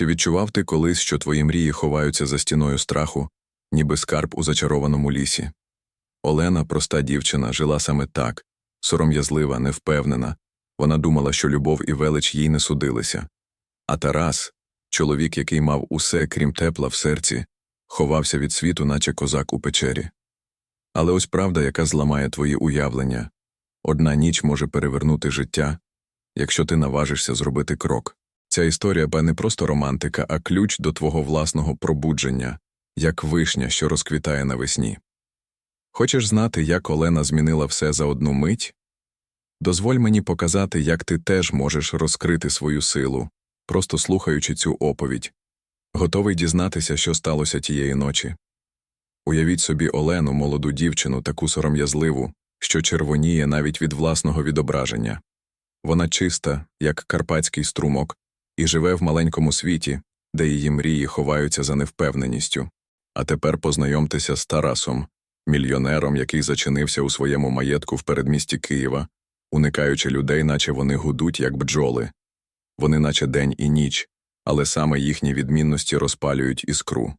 Чи відчував ти колись, що твої мрії ховаються за стіною страху, ніби скарб у зачарованому лісі? Олена, проста дівчина, жила саме так, сором'язлива, невпевнена. Вона думала, що любов і велич їй не судилися. А Тарас, чоловік, який мав усе, крім тепла в серці, ховався від світу, наче козак у печері. Але ось правда, яка зламає твої уявлення одна ніч може перевернути життя, якщо ти наважишся зробити крок. Ця історія ба не просто романтика, а ключ до твого власного пробудження, як вишня, що розквітає навесні. Хочеш знати, як Олена змінила все за одну мить? Дозволь мені показати, як ти теж можеш розкрити свою силу, просто слухаючи цю оповідь. Готовий дізнатися, що сталося тієї ночі. Уявіть собі Олену, молоду дівчину, таку сором'язливу, що червоніє навіть від власного відображення. Вона чиста, як карпатський струмок, і живе в маленькому світі, де її мрії ховаються за невпевненістю. А тепер познайомтеся з Тарасом, мільйонером, який зачинився у своєму маєтку в передмісті Києва, уникаючи людей, наче вони гудуть, як бджоли. Вони наче день і ніч, але саме їхні відмінності розпалюють іскру.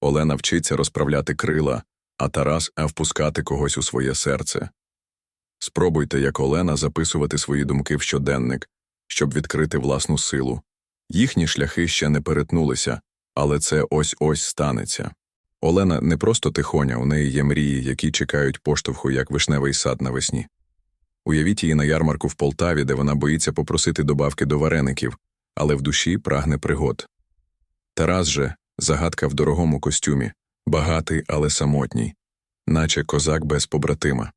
Олена вчиться розправляти крила, а Тарас а впускати когось у своє серце. Спробуйте, як Олена, записувати свої думки в щоденник, щоб відкрити власну силу. Їхні шляхи ще не перетнулися, але це ось ось станеться. Олена не просто тихоня, у неї є мрії, які чекають поштовху, як вишневий сад навесні. Уявіть її на ярмарку в Полтаві, де вона боїться попросити добавки до вареників, але в душі прагне пригод. Тарас же загадка в дорогому костюмі, багатий, але самотній, наче козак без побратима.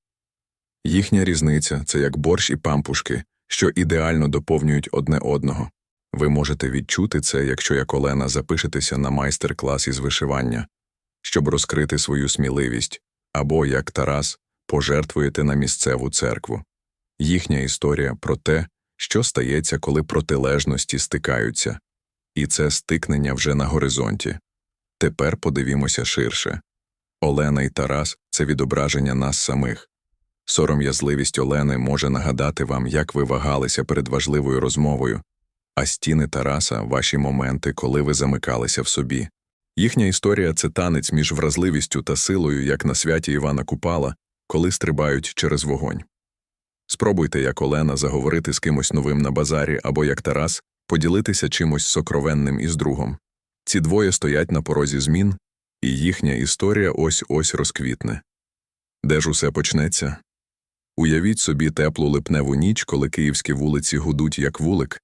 Їхня різниця це як борщ і пампушки, що ідеально доповнюють одне одного. Ви можете відчути це, якщо як Олена запишетеся на майстер-клас із вишивання, щоб розкрити свою сміливість, або, як Тарас, пожертвуєте на місцеву церкву. Їхня історія про те, що стається, коли протилежності стикаються, і це стикнення вже на горизонті. Тепер подивімося ширше. Олена і Тарас це відображення нас самих. Сором'язливість Олени може нагадати вам, як ви вагалися перед важливою розмовою, а стіни Тараса ваші моменти, коли ви замикалися в собі. Їхня історія це танець між вразливістю та силою, як на святі Івана Купала, коли стрибають через вогонь. Спробуйте, як Олена, заговорити з кимось новим на базарі або як Тарас, поділитися чимось сокровенним із другом. Ці двоє стоять на порозі змін, і їхня історія ось ось розквітне. Де ж усе почнеться? Уявіть собі теплу липневу ніч, коли київські вулиці гудуть, як вулик,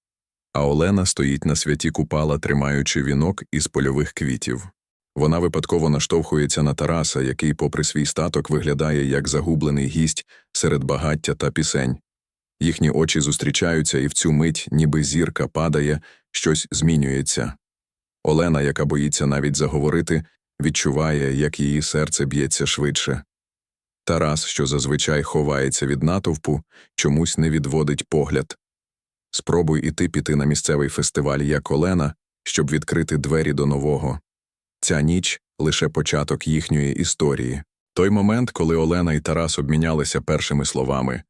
а Олена стоїть на святі купала, тримаючи вінок із польових квітів. Вона випадково наштовхується на Тараса, який, попри свій статок, виглядає як загублений гість серед багаття та пісень. Їхні очі зустрічаються, і в цю мить, ніби зірка падає, щось змінюється. Олена, яка боїться навіть заговорити, відчуває, як її серце б'ється швидше. Тарас, що зазвичай ховається від натовпу, чомусь не відводить погляд. Спробуй і ти піти на місцевий фестиваль як Олена, щоб відкрити двері до нового. Ця ніч лише початок їхньої історії. Той момент, коли Олена і Тарас обмінялися першими словами,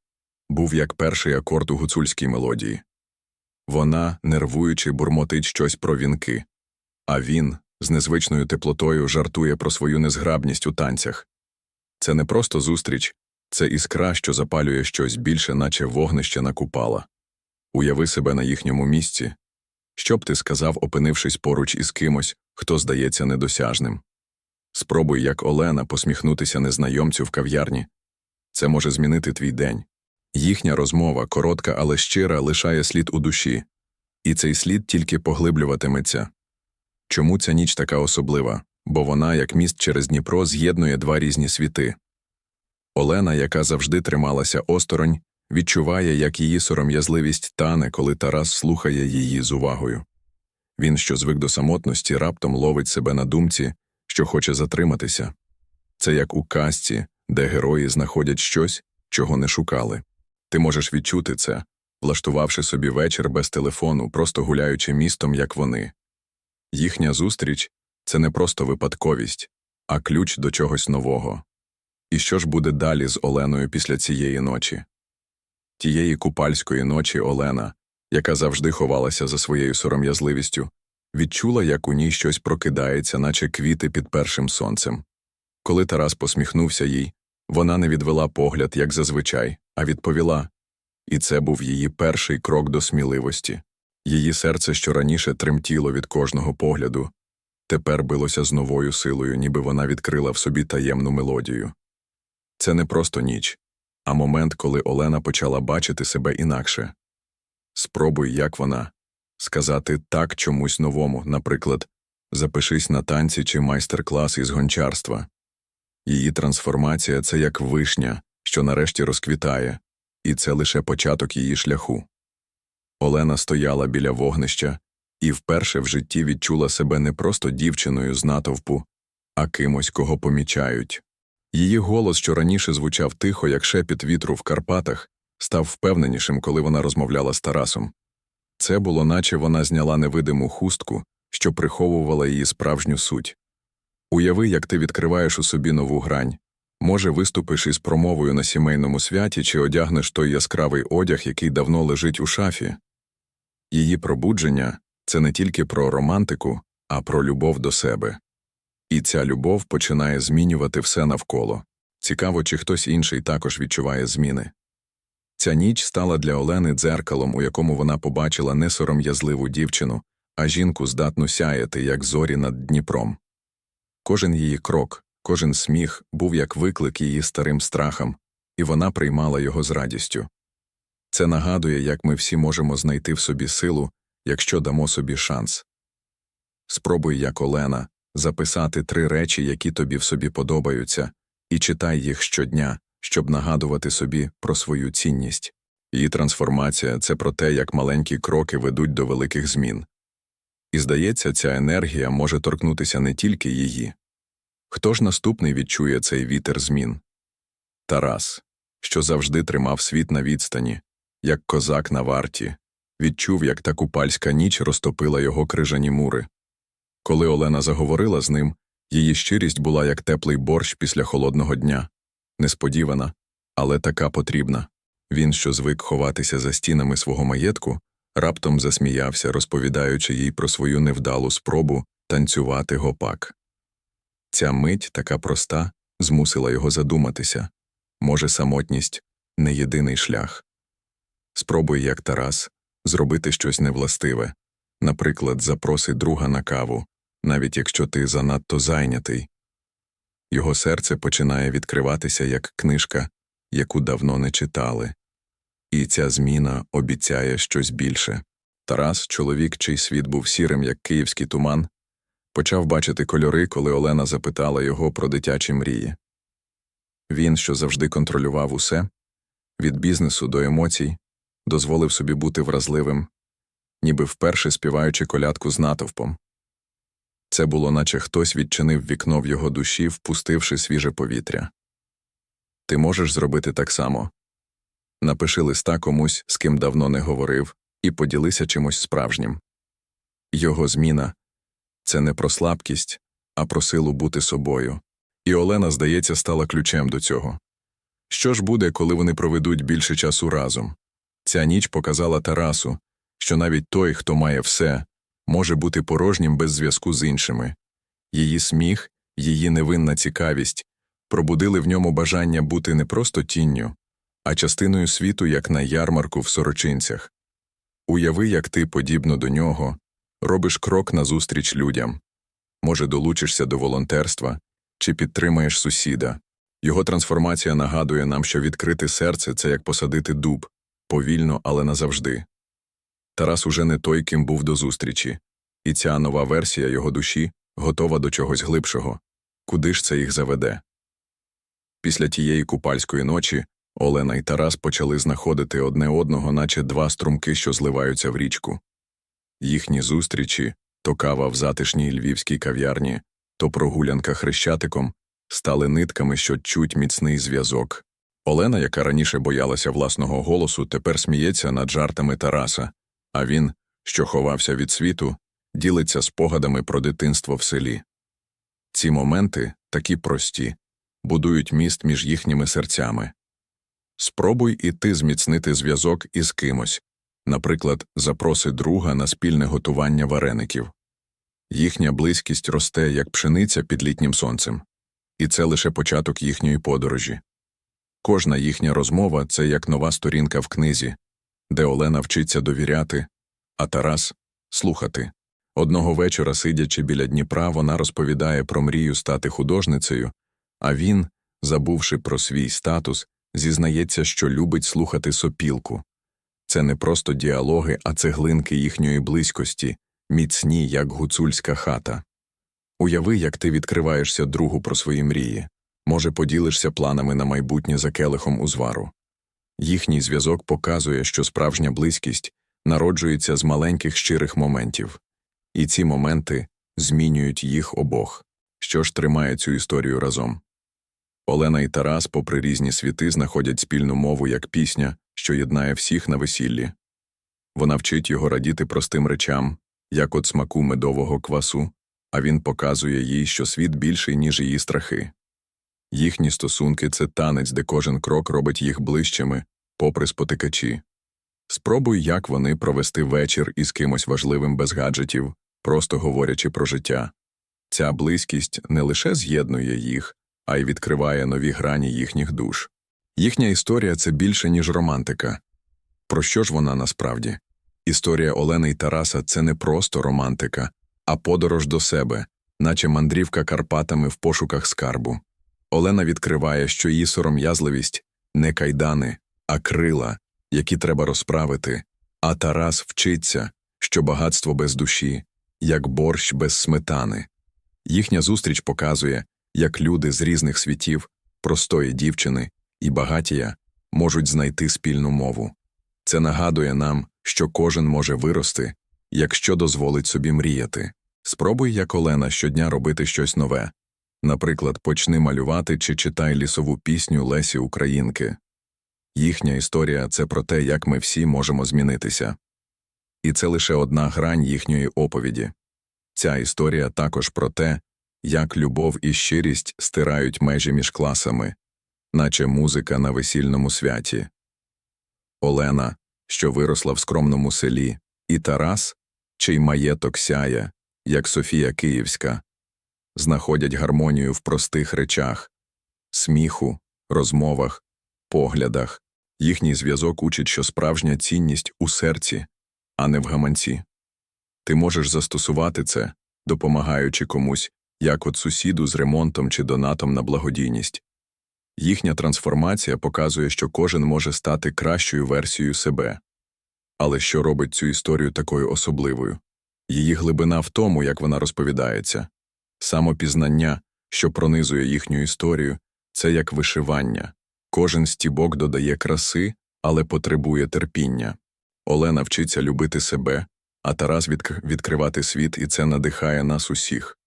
був як перший акорд у гуцульській мелодії. Вона, нервуючи, бурмотить щось про вінки, а він з незвичною теплотою жартує про свою незграбність у танцях. Це не просто зустріч, це іскра, що запалює щось більше, наче вогнище накупала. Уяви себе на їхньому місці. Що б ти сказав, опинившись поруч із кимось, хто здається недосяжним? Спробуй, як Олена, посміхнутися незнайомцю в кав'ярні. Це може змінити твій день. Їхня розмова, коротка, але щира, лишає слід у душі, і цей слід тільки поглиблюватиметься. Чому ця ніч така особлива? Бо вона, як міст через Дніпро, з'єднує два різні світи. Олена, яка завжди трималася осторонь, відчуває, як її сором'язливість тане, коли Тарас слухає її з увагою. Він, що звик до самотності, раптом ловить себе на думці, що хоче затриматися. Це як у казці, де герої знаходять щось, чого не шукали. Ти можеш відчути це, влаштувавши собі вечір без телефону, просто гуляючи містом, як вони. Їхня зустріч це не просто випадковість, а ключ до чогось нового. І що ж буде далі з Оленою після цієї ночі? Тієї купальської ночі Олена, яка завжди ховалася за своєю сором'язливістю, відчула, як у ній щось прокидається, наче квіти під першим сонцем. Коли Тарас посміхнувся їй, вона не відвела погляд, як зазвичай, а відповіла і це був її перший крок до сміливості. Її серце, що раніше тремтіло від кожного погляду, тепер билося з новою силою, ніби вона відкрила в собі таємну мелодію. Це не просто ніч, а момент, коли Олена почала бачити себе інакше. Спробуй, як вона, сказати так чомусь новому, наприклад, запишись на танці чи майстер-клас із гончарства. Її трансформація це як вишня, що нарешті розквітає, і це лише початок її шляху. Олена стояла біля вогнища і вперше в житті відчула себе не просто дівчиною з натовпу, а кимось, кого помічають. Її голос, що раніше звучав тихо, як шепіт вітру в Карпатах, став впевненішим, коли вона розмовляла з Тарасом. Це було, наче вона зняла невидиму хустку, що приховувала її справжню суть. Уяви, як ти відкриваєш у собі нову грань. Може, виступиш із промовою на сімейному святі чи одягнеш той яскравий одяг, який давно лежить у шафі. Її пробудження це не тільки про романтику, а про любов до себе. І ця любов починає змінювати все навколо. Цікаво, чи хтось інший також відчуває зміни. Ця ніч стала для Олени дзеркалом, у якому вона побачила не сором'язливу дівчину, а жінку здатну сяяти, як зорі над Дніпром. Кожен її крок, кожен сміх був як виклик її старим страхам, і вона приймала його з радістю. Це нагадує, як ми всі можемо знайти в собі силу, якщо дамо собі шанс. Спробуй, як Олена, записати три речі, які тобі в собі подобаються, і читай їх щодня, щоб нагадувати собі про свою цінність. Її трансформація це про те, як маленькі кроки ведуть до великих змін. І здається, ця енергія може торкнутися не тільки її. Хто ж наступний відчує цей вітер змін? Тарас, що завжди тримав світ на відстані, як козак на варті, відчув, як та купальська ніч розтопила його крижані мури. Коли Олена заговорила з ним, її щирість була як теплий борщ після холодного дня, несподівана, але така потрібна. Він, що звик ховатися за стінами свого маєтку, раптом засміявся, розповідаючи їй про свою невдалу спробу танцювати гопак. Ця мить, така проста, змусила його задуматися може, самотність не єдиний шлях. Спробуй, як Тарас, зробити щось невластиве, наприклад, запроси друга на каву, навіть якщо ти занадто зайнятий. Його серце починає відкриватися як книжка, яку давно не читали. І ця зміна обіцяє щось більше. Тарас, чоловік, чий світ був сірим, як київський туман, почав бачити кольори, коли Олена запитала його про дитячі мрії. Він, що завжди контролював усе від бізнесу до емоцій, дозволив собі бути вразливим, ніби вперше співаючи колядку з натовпом. Це було, наче хтось відчинив вікно в його душі, впустивши свіже повітря. Ти можеш зробити так само. Напиши листа комусь, з ким давно не говорив, і поділися чимось справжнім. Його зміна це не про слабкість, а про силу бути собою. І Олена, здається, стала ключем до цього. Що ж буде, коли вони проведуть більше часу разом? Ця ніч показала Тарасу, що навіть той, хто має все, може бути порожнім без зв'язку з іншими. Її сміх, її невинна цікавість пробудили в ньому бажання бути не просто тінню, а частиною світу, як на ярмарку в сорочинцях. Уяви, як ти, подібно до нього, робиш крок назустріч людям. Може, долучишся до волонтерства чи підтримаєш сусіда. Його трансформація нагадує нам, що відкрити серце це як посадити дуб повільно, але назавжди. Тарас уже не той, ким був до зустрічі, і ця нова версія його душі готова до чогось глибшого. Куди ж це їх заведе? Після тієї купальської ночі Олена і Тарас почали знаходити одне одного, наче два струмки, що зливаються в річку. Їхні зустрічі то кава в затишній львівській кав'ярні, то прогулянка хрещатиком стали нитками, що чуть міцний зв'язок. Олена, яка раніше боялася власного голосу, тепер сміється над жартами Тараса, а він, що ховався від світу, ділиться спогадами про дитинство в селі. Ці моменти, такі прості, будують міст між їхніми серцями. Спробуй і ти зміцнити зв'язок із кимось, наприклад, запроси друга на спільне готування вареників. Їхня близькість росте, як пшениця під літнім сонцем. І це лише початок їхньої подорожі. Кожна їхня розмова це як нова сторінка в книзі, де Олена вчиться довіряти, а Тарас слухати. Одного вечора, сидячи біля Дніпра, вона розповідає про мрію стати художницею, а він, забувши про свій статус, зізнається, що любить слухати сопілку. Це не просто діалоги, а цеглинки їхньої близькості, міцні, як гуцульська хата. Уяви, як ти відкриваєшся другу про свої мрії, може, поділишся планами на майбутнє за келихом узвару. Їхній зв'язок показує, що справжня близькість народжується з маленьких щирих моментів, і ці моменти змінюють їх обох, що ж тримає цю історію разом. Олена і Тарас, попри різні світи, знаходять спільну мову як пісня, що єднає всіх на весіллі. Вона вчить його радіти простим речам, як от смаку медового квасу, а він показує їй, що світ більший, ніж її страхи. Їхні стосунки це танець, де кожен крок робить їх ближчими, попри спотикачі. Спробуй, як вони провести вечір із кимось важливим без гаджетів, просто говорячи про життя. Ця близькість не лише з'єднує їх, а й відкриває нові грані їхніх душ. Їхня історія це більше, ніж романтика. Про що ж вона насправді? Історія Олени й Тараса це не просто романтика, а подорож до себе, наче мандрівка Карпатами в пошуках скарбу. Олена відкриває, що її сором'язливість не кайдани, а крила, які треба розправити, а Тарас вчиться, що багатство без душі, як борщ без сметани. Їхня зустріч показує, як люди з різних світів, простої дівчини і багатія можуть знайти спільну мову. Це нагадує нам, що кожен може вирости, якщо дозволить собі мріяти. Спробуй, як Олена, щодня робити щось нове. Наприклад, почни малювати чи читай лісову пісню Лесі Українки. Їхня історія це про те, як ми всі можемо змінитися. І це лише одна грань їхньої оповіді. Ця історія також про те, як любов і щирість стирають межі між класами, наче музика на весільному святі. Олена, що виросла в скромному селі, і Тарас, чий маєток сяє, як Софія Київська, знаходять гармонію в простих речах, сміху, розмовах, поглядах. Їхній зв'язок учить, що справжня цінність у серці, а не в гаманці. Ти можеш застосувати це, допомагаючи комусь, як от сусіду з ремонтом чи донатом на благодійність. Їхня трансформація показує, що кожен може стати кращою версією себе. Але що робить цю історію такою особливою? Її глибина в тому, як вона розповідається. Самопізнання, що пронизує їхню історію, це як вишивання. Кожен стібок додає краси, але потребує терпіння. Олена вчиться любити себе, а Тарас відк- відкривати світ, і це надихає нас усіх.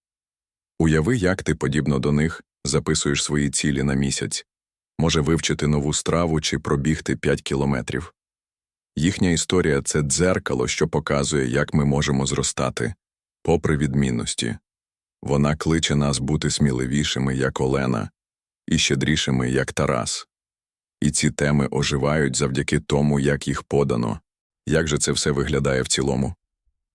Уяви, як ти, подібно до них, записуєш свої цілі на місяць, може вивчити нову страву чи пробігти 5 кілометрів. Їхня історія це дзеркало, що показує, як ми можемо зростати, попри відмінності. Вона кличе нас бути сміливішими, як Олена, і щедрішими, як Тарас. І ці теми оживають завдяки тому, як їх подано. Як же це все виглядає в цілому?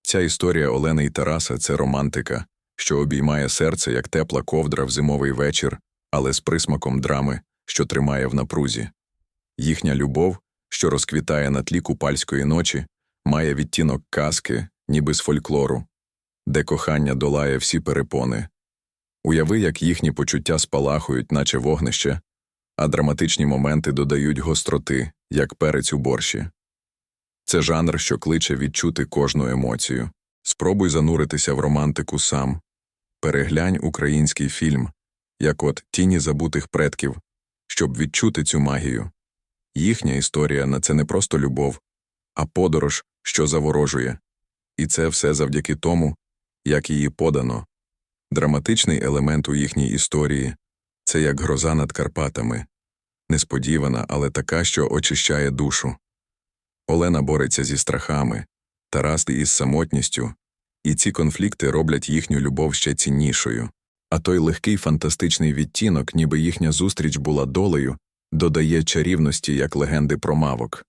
Ця історія Олени і Тараса це романтика, що обіймає серце як тепла ковдра в зимовий вечір, але з присмаком драми, що тримає в напрузі. Їхня любов, що розквітає на тлі купальської ночі, має відтінок казки, ніби з фольклору, де кохання долає всі перепони. Уяви, як їхні почуття спалахують, наче вогнище, а драматичні моменти додають гостроти, як перець у борщі. Це жанр, що кличе відчути кожну емоцію. Спробуй зануритися в романтику сам. Переглянь український фільм, як от Тіні забутих предків, щоб відчути цю магію. Їхня історія на це не просто любов, а подорож, що заворожує. І це все завдяки тому, як її подано. Драматичний елемент у їхній історії це як гроза над Карпатами, несподівана, але така, що очищає душу. Олена бореться зі страхами, Тарас із самотністю, і ці конфлікти роблять їхню любов ще ціннішою. А той легкий фантастичний відтінок, ніби їхня зустріч була долею, додає чарівності як легенди про мавок.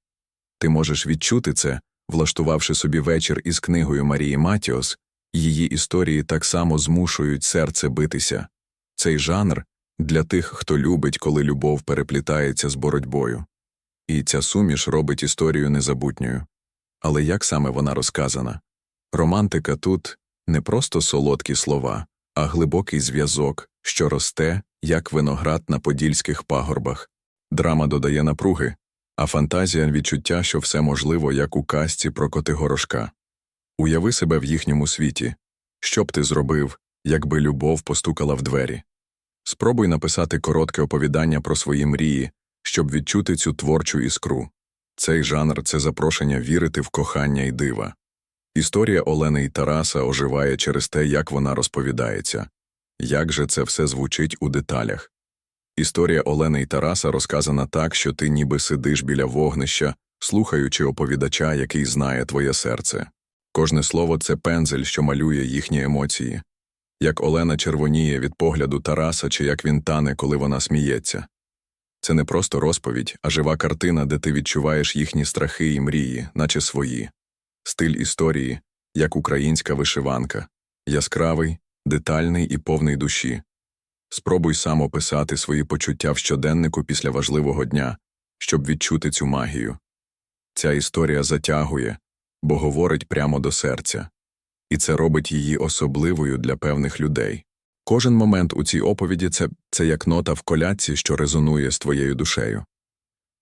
Ти можеш відчути це, влаштувавши собі вечір із книгою Марії Матіос Її історії так само змушують серце битися. Цей жанр для тих, хто любить, коли любов переплітається з боротьбою. І ця суміш робить історію незабутньою. Але як саме вона розказана? Романтика тут не просто солодкі слова, а глибокий зв'язок, що росте, як виноград на подільських пагорбах. Драма додає напруги, а фантазія відчуття, що все можливо, як у казці про Котигорошка. Уяви себе в їхньому світі. Що б ти зробив, якби любов постукала в двері? Спробуй написати коротке оповідання про свої мрії, щоб відчути цю творчу іскру. Цей жанр це запрошення вірити в кохання і дива. Історія Олени і Тараса оживає через те, як вона розповідається. Як же це все звучить у деталях? Історія Олени і Тараса розказана так, що ти ніби сидиш біля вогнища, слухаючи оповідача, який знає твоє серце. Кожне слово це пензель, що малює їхні емоції. Як Олена червоніє від погляду Тараса, чи як він тане, коли вона сміється. Це не просто розповідь, а жива картина, де ти відчуваєш їхні страхи і мрії, наче свої. Стиль історії, як українська вишиванка, яскравий, детальний і повний душі. Спробуй сам описати свої почуття в щоденнику після важливого дня, щоб відчути цю магію. Ця історія затягує, бо говорить прямо до серця, і це робить її особливою для певних людей. Кожен момент у цій оповіді це, це як нота в колядці, що резонує з твоєю душею.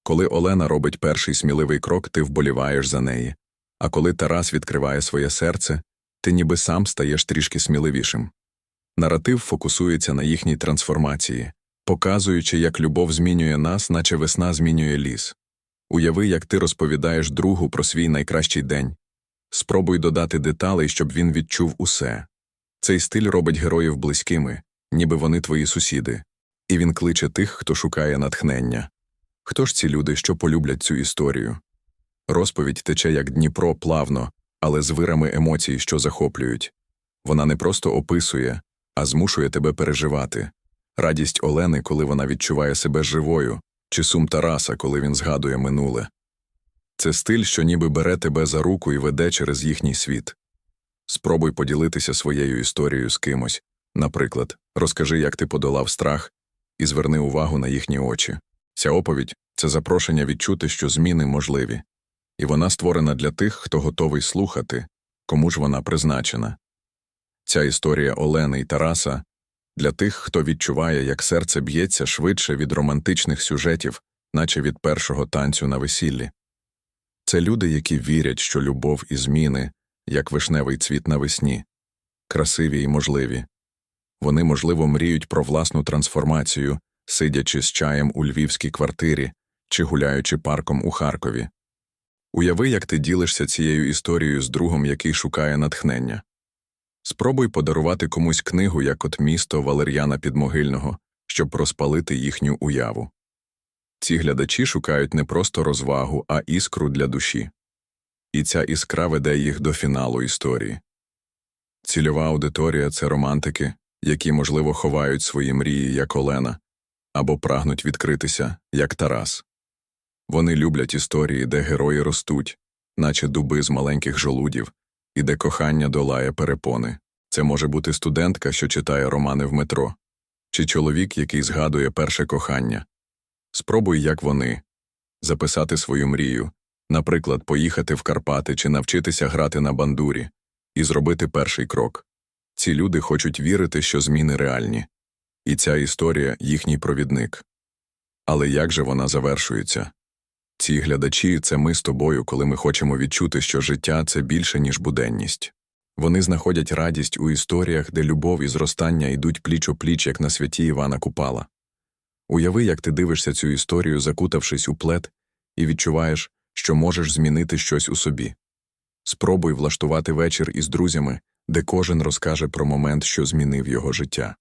Коли Олена робить перший сміливий крок, ти вболіваєш за неї, а коли Тарас відкриває своє серце, ти ніби сам стаєш трішки сміливішим. Наратив фокусується на їхній трансформації, показуючи, як любов змінює нас, наче весна змінює ліс. Уяви, як ти розповідаєш другу про свій найкращий день. Спробуй додати деталей, щоб він відчув усе. Цей стиль робить героїв близькими, ніби вони твої сусіди, і він кличе тих, хто шукає натхнення. Хто ж ці люди, що полюблять цю історію? Розповідь тече як Дніпро плавно, але з вирами емоцій, що захоплюють. Вона не просто описує, а змушує тебе переживати. Радість Олени, коли вона відчуває себе живою, чи сум Тараса, коли він згадує минуле. Це стиль, що ніби бере тебе за руку і веде через їхній світ. Спробуй поділитися своєю історією з кимось. Наприклад, розкажи, як ти подолав страх, і зверни увагу на їхні очі. Ця оповідь це запрошення відчути, що зміни можливі, і вона створена для тих, хто готовий слухати, кому ж вона призначена. Ця історія Олени і Тараса для тих, хто відчуває, як серце б'ється швидше від романтичних сюжетів, наче від першого танцю на весіллі. Це люди, які вірять, що любов і зміни, як вишневий цвіт навесні, красиві і можливі. Вони, можливо, мріють про власну трансформацію, сидячи з чаєм у львівській квартирі чи гуляючи парком у Харкові. Уяви, як ти ділишся цією історією з другом, який шукає натхнення. Спробуй подарувати комусь книгу, як от місто Валер'яна Підмогильного, щоб розпалити їхню уяву. Ці глядачі шукають не просто розвагу, а іскру для душі. І ця іскра веде їх до фіналу історії. Цільова аудиторія це романтики, які, можливо, ховають свої мрії, як Олена, або прагнуть відкритися, як Тарас. Вони люблять історії, де герої ростуть, наче дуби з маленьких жолудів, і де кохання долає перепони. Це може бути студентка, що читає романи в метро, чи чоловік, який згадує перше кохання. Спробуй, як вони, записати свою мрію, наприклад, поїхати в Карпати чи навчитися грати на бандурі, і зробити перший крок. Ці люди хочуть вірити, що зміни реальні, і ця історія їхній провідник. Але як же вона завершується? Ці глядачі це ми з тобою, коли ми хочемо відчути, що життя це більше, ніж буденність. Вони знаходять радість у історіях, де любов і зростання йдуть пліч о пліч, як на святі Івана Купала. Уяви, як ти дивишся цю історію, закутавшись у плед, і відчуваєш, що можеш змінити щось у собі. Спробуй влаштувати вечір із друзями, де кожен розкаже про момент, що змінив його життя.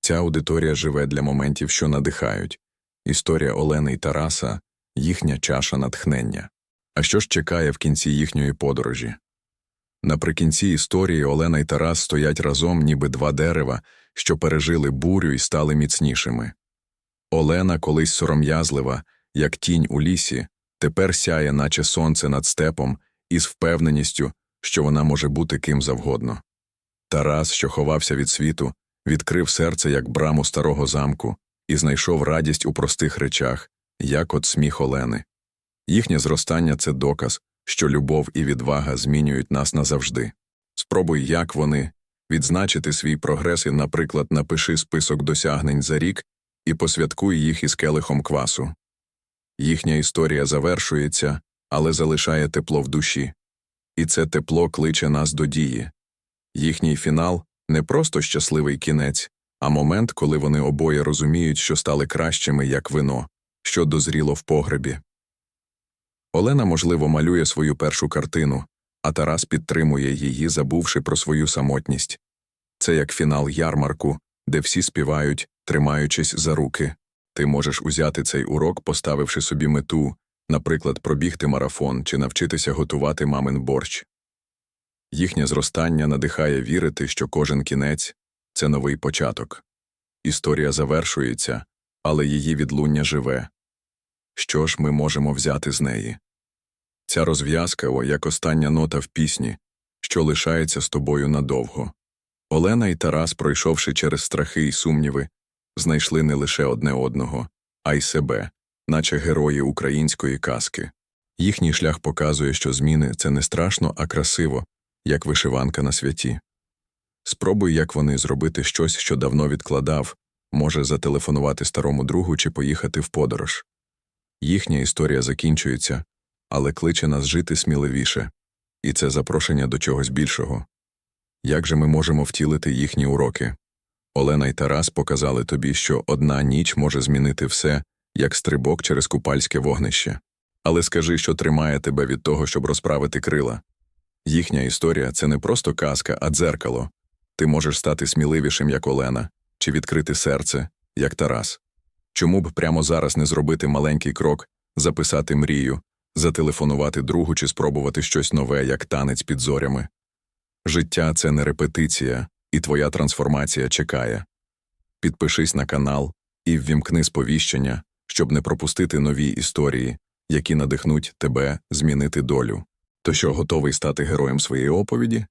Ця аудиторія живе для моментів, що надихають. Історія Олени і Тараса їхня чаша натхнення. А що ж чекає в кінці їхньої подорожі? Наприкінці історії Олена і Тарас стоять разом, ніби два дерева, що пережили бурю і стали міцнішими. Олена, колись сором'язлива, як тінь у лісі, тепер сяє, наче сонце над степом, із впевненістю, що вона може бути ким завгодно. Тарас, що ховався від світу, відкрив серце як браму старого замку і знайшов радість у простих речах, як от сміх Олени. Їхнє зростання це доказ, що любов і відвага змінюють нас назавжди. Спробуй, як вони, відзначити свій прогрес і, наприклад, напиши список досягнень за рік і посвяткуй їх із келихом квасу. Їхня історія завершується, але залишає тепло в душі. І це тепло кличе нас до дії. Їхній фінал не просто щасливий кінець, а момент, коли вони обоє розуміють, що стали кращими, як вино, що дозріло в погребі. Олена, можливо, малює свою першу картину, а Тарас підтримує її, забувши про свою самотність. Це як фінал ярмарку, де всі співають, тримаючись за руки. Ти можеш узяти цей урок, поставивши собі мету, наприклад, пробігти марафон чи навчитися готувати мамин борщ. Їхнє зростання надихає вірити, що кожен кінець це новий початок. Історія завершується, але її відлуння живе. Що ж ми можемо взяти з неї? Ця розв'язка, як остання нота в пісні, що лишається з тобою надовго. Олена і Тарас, пройшовши через страхи і сумніви, знайшли не лише одне одного, а й себе, наче герої української казки. Їхній шлях показує, що зміни це не страшно, а красиво, як вишиванка на святі. Спробуй, як вони, зробити щось, що давно відкладав, може зателефонувати старому другу чи поїхати в подорож. Їхня історія закінчується, але кличе нас жити сміливіше, і це запрошення до чогось більшого. Як же ми можемо втілити їхні уроки? Олена й Тарас показали тобі, що одна ніч може змінити все, як стрибок через купальське вогнище. Але скажи, що тримає тебе від того, щоб розправити крила. Їхня історія це не просто казка, а дзеркало. Ти можеш стати сміливішим, як Олена, чи відкрити серце, як Тарас. Чому б прямо зараз не зробити маленький крок, записати мрію, зателефонувати другу чи спробувати щось нове, як танець під зорями? Життя це не репетиція, і твоя трансформація чекає. Підпишись на канал і ввімкни сповіщення, щоб не пропустити нові історії, які надихнуть тебе змінити долю. То що готовий стати героєм своєї оповіді?